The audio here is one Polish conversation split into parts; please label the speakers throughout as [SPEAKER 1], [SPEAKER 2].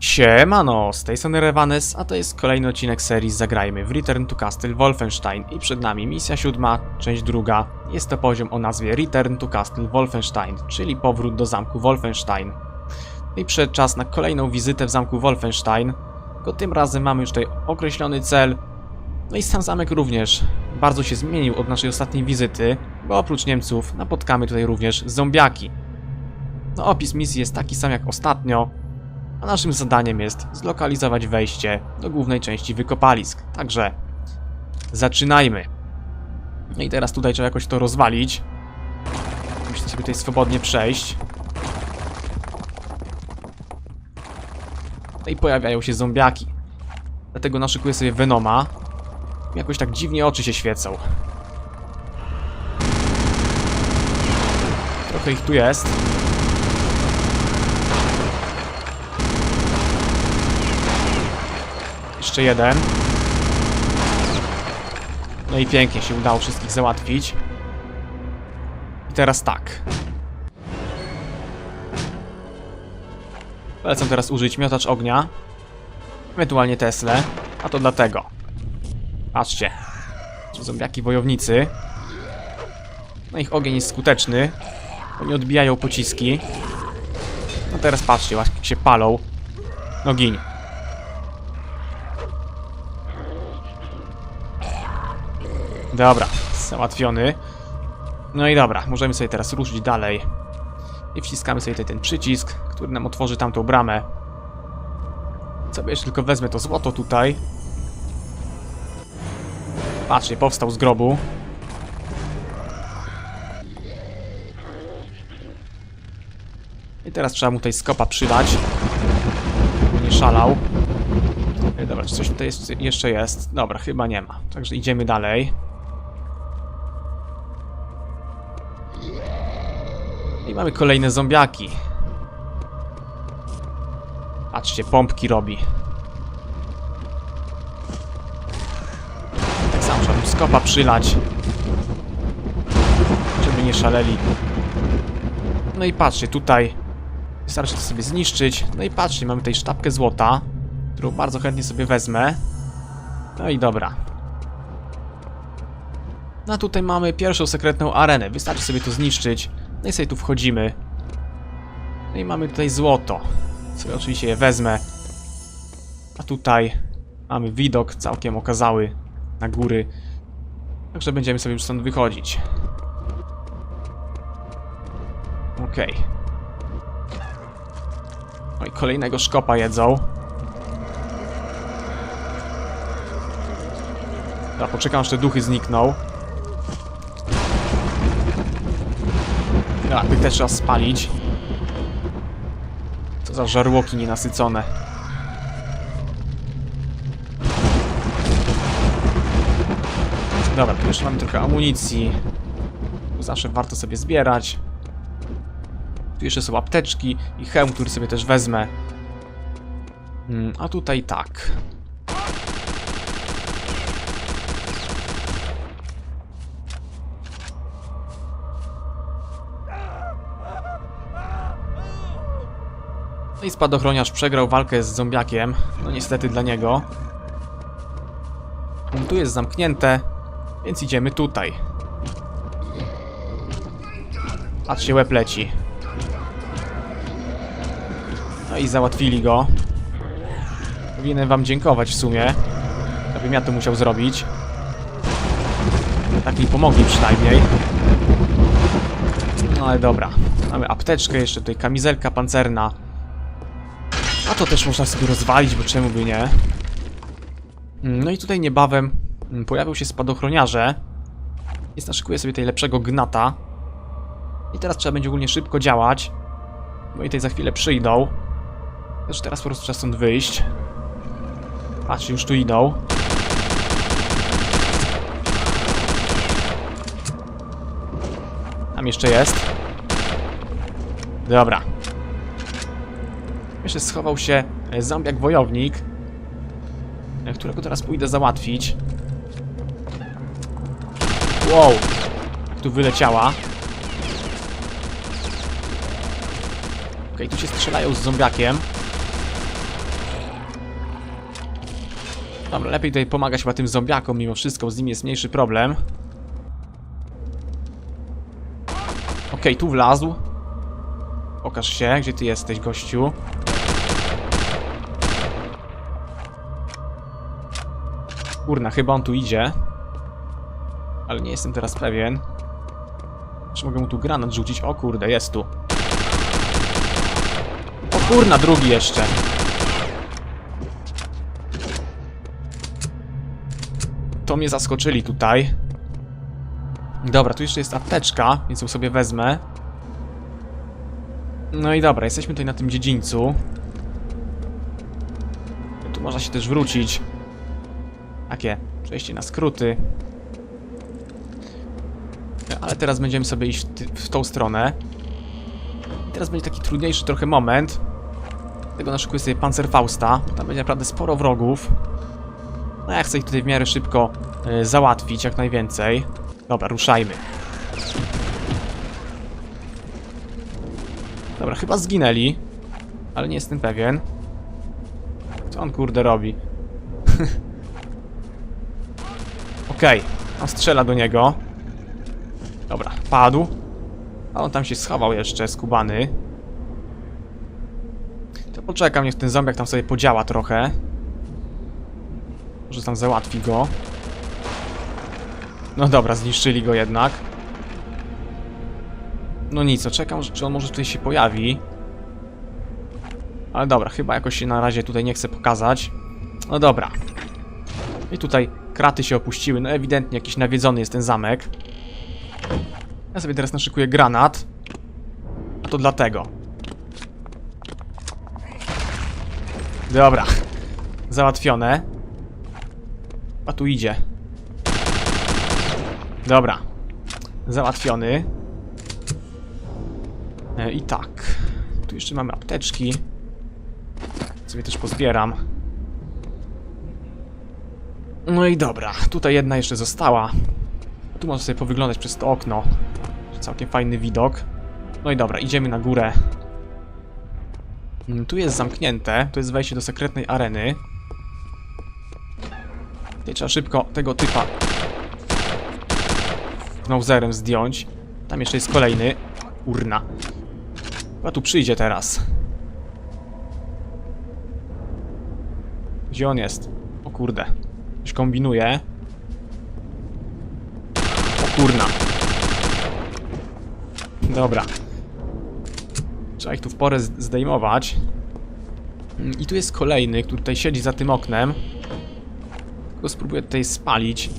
[SPEAKER 1] Siemano, z tej strony Revanes, a to jest kolejny odcinek serii Zagrajmy w Return to Castle Wolfenstein i przed nami misja siódma, część druga. Jest to poziom o nazwie Return to Castle Wolfenstein, czyli powrót do zamku Wolfenstein. No I przed czas na kolejną wizytę w zamku Wolfenstein, tylko tym razem mamy już tutaj określony cel. No i sam zamek również bardzo się zmienił od naszej ostatniej wizyty, bo oprócz Niemców napotkamy tutaj również zombiaki. No opis misji jest taki sam jak ostatnio, a naszym zadaniem jest zlokalizować wejście do głównej części wykopalisk. Także zaczynajmy. No i teraz tutaj trzeba jakoś to rozwalić. Musimy sobie tutaj swobodnie przejść. No i pojawiają się zombiaki. Dlatego naszykuję sobie Venoma. Jakoś tak dziwnie oczy się świecą. Trochę ich tu jest. Jeszcze jeden. No i pięknie się udało wszystkich załatwić. I teraz tak. Polecam teraz użyć miotacz ognia. Ewentualnie Tesla. A to dlatego. Patrzcie. Zombiaki wojownicy. No ich ogień jest skuteczny. Oni odbijają pociski. No teraz patrzcie, jak się palą. No gin. Dobra, załatwiony. No i dobra, możemy sobie teraz ruszyć dalej. I wciskamy sobie tutaj ten przycisk, który nam otworzy tamtą bramę. Sobie jeszcze tylko wezmę to złoto tutaj. Patrzcie, powstał z grobu. I teraz trzeba mu tutaj skopa przydać. Nie szalał. Dobra, czy coś tutaj jeszcze jest? Dobra, chyba nie ma. Także idziemy dalej. I mamy kolejne zombiaki. Patrzcie, pompki robi. Tak samo trzeba skopa przylać. Żeby nie szaleli. No i patrzcie, tutaj wystarczy to sobie zniszczyć. No i patrzcie, mamy tutaj sztabkę złota, którą bardzo chętnie sobie wezmę. No i dobra. No a tutaj mamy pierwszą sekretną arenę. Wystarczy sobie to zniszczyć. No i sobie tu wchodzimy. No i mamy tutaj złoto. Sobie oczywiście je wezmę. A tutaj mamy widok całkiem okazały na góry. Także będziemy sobie już stąd wychodzić. Okej. Oj, kolejnego szkopa jedzą. Dobra, poczekam, aż te duchy znikną. Dobra, tych też trzeba spalić. Co za żarłoki nienasycone. Dobra, tu jeszcze mamy trochę amunicji. Zawsze warto sobie zbierać. Tu jeszcze są apteczki i hełm, który sobie też wezmę. Mm, a tutaj tak. No i spadochroniarz przegrał walkę z zombiakiem. No niestety dla niego. Tu jest zamknięte, więc idziemy tutaj. Patrzcie, łeb leci. No i załatwili go. Powinienem wam dziękować w sumie. Gdybym ja to musiał zrobić. Tak mi pomogli przynajmniej. No ale dobra. Mamy apteczkę, jeszcze tutaj kamizelka pancerna. A to też można sobie rozwalić, bo czemu by nie? Mm, No i tutaj niebawem mm, pojawią się spadochroniarze. Więc naszykuję sobie tutaj lepszego gnata. I teraz trzeba będzie ogólnie szybko działać. Bo i tutaj za chwilę przyjdą. Też teraz po prostu trzeba stąd wyjść. Patrzcie, już tu idą. Tam jeszcze jest. Dobra. Jeszcze schował się e, zombiak wojownik, e, którego teraz pójdę załatwić. Wow! Tu wyleciała. Okej, tu się strzelają z zombiakiem. Dobra, lepiej tutaj pomagać chyba tym zombiakom mimo wszystko, z nimi jest mniejszy problem. Okej, tu wlazł. Pokaż się, gdzie ty jesteś, gościu. Kurna, chyba on tu idzie. Ale nie jestem teraz pewien. Czy mogę mu tu granat rzucić? O kurde, jest tu. O kurna, drugi jeszcze. To mnie zaskoczyli tutaj. Dobra, tu jeszcze jest apteczka, więc ją sobie wezmę. No i dobra, jesteśmy tutaj na tym dziedzińcu. Tu można się też wrócić. Takie przejście na skróty. Ale teraz będziemy sobie iść w, w tą stronę. I teraz będzie taki trudniejszy trochę moment. Tego naszykuję sobie Panzerfausta. Tam będzie naprawdę sporo wrogów. No ja chcę ich tutaj w miarę szybko e, załatwić, jak najwięcej. Dobra, ruszajmy. Dobra, chyba zginęli. Ale nie jestem pewien. Co on kurde robi? Okej, on strzela do niego. Dobra, padł. A on tam się schował jeszcze, skubany. To poczekam, niech ten zombiak tam sobie podziała trochę. Może tam załatwi go. No dobra, zniszczyli go jednak. No nic, no czekam, czy on może tutaj się pojawi. Ale dobra, chyba jakoś się na razie tutaj nie chce pokazać. No dobra. I tutaj kraty się opuściły. No ewidentnie jakiś nawiedzony jest ten zamek. Ja sobie teraz naszykuję granat. A to dlatego. Dobra. Załatwione. A tu idzie. Dobra. Załatwiony. E, I tak. Tu jeszcze mamy apteczki. Sobie też pozbieram. No i dobra. Tutaj jedna jeszcze została. Tu można sobie powyglądać przez to okno. Całkiem fajny widok. No i dobra, idziemy na górę. Mm, Tu jest zamknięte. To jest wejście do sekretnej areny. Tutaj trzeba szybko tego typa Knauserem zdjąć. Tam jeszcze jest kolejny. Urna. Chyba tu przyjdzie teraz. Gdzie on jest? O kurde. Coś kombinuje. O kurna. Dobra. Trzeba ich tu w porę zdejmować. I tu jest kolejny, który tutaj siedzi za tym oknem. Go spróbuję tutaj spalić.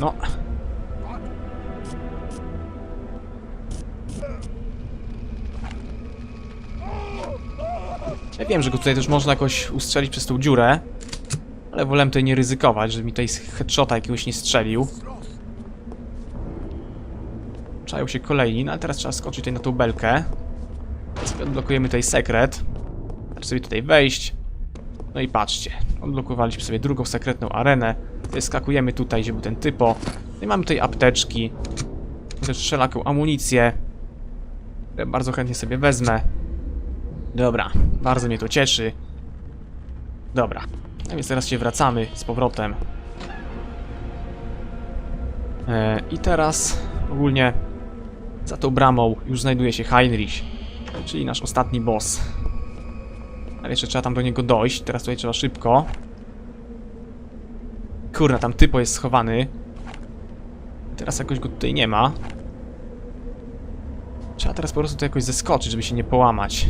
[SPEAKER 1] No. Ja wiem, że go tutaj też można jakoś ustrzelić przez tą dziurę. Ale wolę tutaj nie ryzykować, żeby mi tutaj headshota jakiegoś nie strzelił. Czają się kolejni, no ale teraz trzeba skoczyć tutaj na tą belkę. Sobie odblokujemy tutaj sekret. Trzeba sobie tutaj wejść. No i patrzcie, odblokowaliśmy sobie drugą sekretną arenę. Skakujemy tutaj, gdzie był ten typo. No i mamy tutaj apteczki. Też wszelaką amunicję. Bardzo chętnie sobie wezmę. Dobra, bardzo mnie to cieszy. Dobra, no więc teraz się wracamy z powrotem. E, I teraz ogólnie za tą bramą już znajduje się Heinrich, czyli nasz ostatni boss. Ale jeszcze trzeba tam do niego dojść, teraz tutaj trzeba szybko. Kurna, tam typo jest schowany. Teraz jakoś go tutaj nie ma. Trzeba teraz po prostu tu jakoś zeskoczyć, żeby się nie połamać.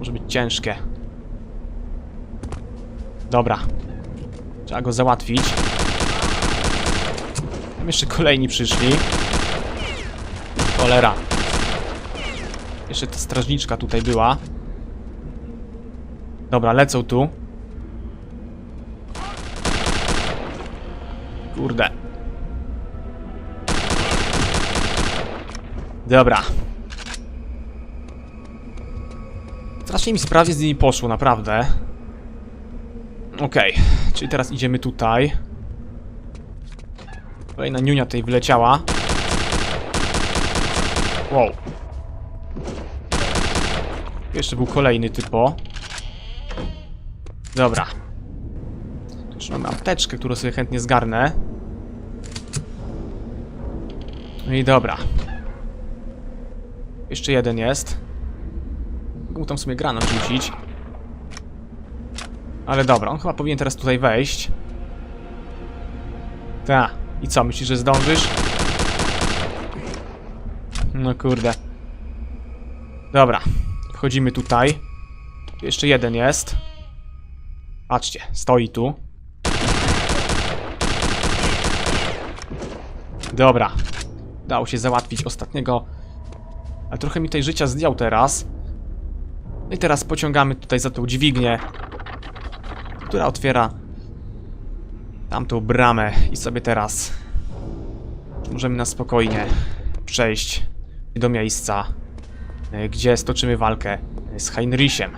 [SPEAKER 1] Może być ciężkie. Dobra. Trzeba go załatwić. Tam jeszcze kolejni przyszli. Cholera. Jeszcze ta strażniczka tutaj była. Dobra, lecą tu. Kurde. Dobra. Strasznie mi sprawnie z nimi poszło, naprawdę. Okej, czyli teraz idziemy tutaj. Kolejna niunia tutaj wyleciała. Wow. Jeszcze był kolejny typo. Dobra. Tu Jeszcze mamy apteczkę, którą sobie chętnie zgarnę. No i dobra. Jeszcze jeden jest. Mógł tam sobie granat rzucić. Ale dobra, on chyba powinien teraz tutaj wejść. Ta. I co, myślisz, że zdążysz? No kurde. Dobra. Wchodzimy tutaj. Tu Jeszcze jeden jest. Patrzcie, stoi tu. Dobra. Dało się załatwić ostatniego. Ale trochę mi tej życia zdjął teraz. No i teraz pociągamy tutaj za tą dźwignię, która otwiera tamtą bramę i sobie teraz możemy na spokojnie przejść do miejsca, e, gdzie stoczymy walkę z Heinrichem.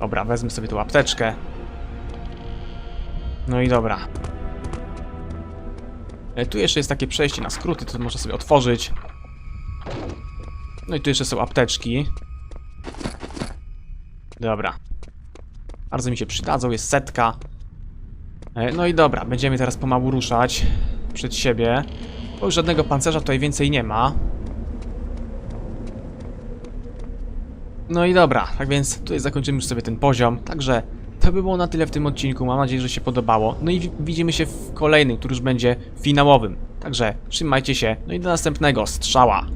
[SPEAKER 1] Dobra, wezmę sobie tą apteczkę. No i dobra. E, Tu jeszcze jest takie przejście na skróty, to można sobie otworzyć. No i tu jeszcze są apteczki. Dobra. Bardzo mi się przydadzą, jest setka. E, No i dobra, będziemy teraz pomału ruszać przed siebie. Bo już żadnego pancerza tutaj więcej nie ma. No i dobra, tak więc tutaj zakończymy już sobie ten poziom. Także to by było na tyle w tym odcinku. Mam nadzieję, że się podobało. No i wi- widzimy się w kolejnym, który już będzie finałowym. Także trzymajcie się, no i do następnego. Strzała!